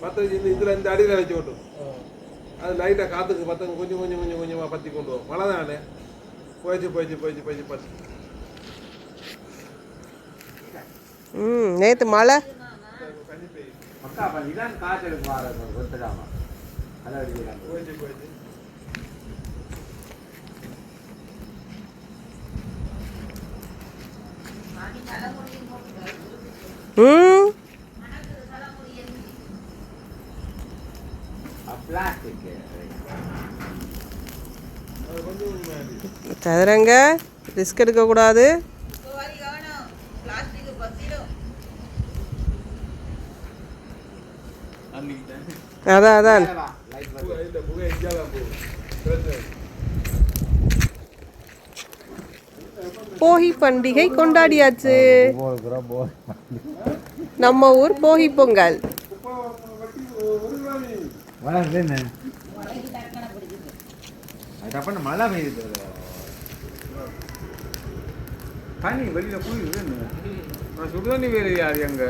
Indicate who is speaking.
Speaker 1: பற்ற வச்சு இதில் அடியில் வச்சு அது லைட்டாக காற்றுக்கு பற்ற கொஞ்சம் கொஞ்சம் கொஞ்சம் கொஞ்சமாக பற்றி கொண்டு மழை தானே போயிடுச்சு போயிடுச்சு போயிடுச்சு போயிடுச்சு பற்றி
Speaker 2: ம் நேற்று மழை.
Speaker 3: அக்கா அப்போ இதான் காற்று எடுக்கும் ஒத்துக்காம. அதான்
Speaker 1: போயிடுச்சு போயிடுச்சு. Thank. Hmm? ம்
Speaker 2: சதுரங்க ரிஸ்க் எடுக்கக்கூடாது அதான் அதான்.
Speaker 1: போகி
Speaker 2: பண்டிகை கொண்டாடியாச்சு. நம்ம ஊர் போகி பொங்கல்.
Speaker 3: மழை பெய்யுது தண்ணி வெளியில சுடுதண்ணி வேறு யார் எங்க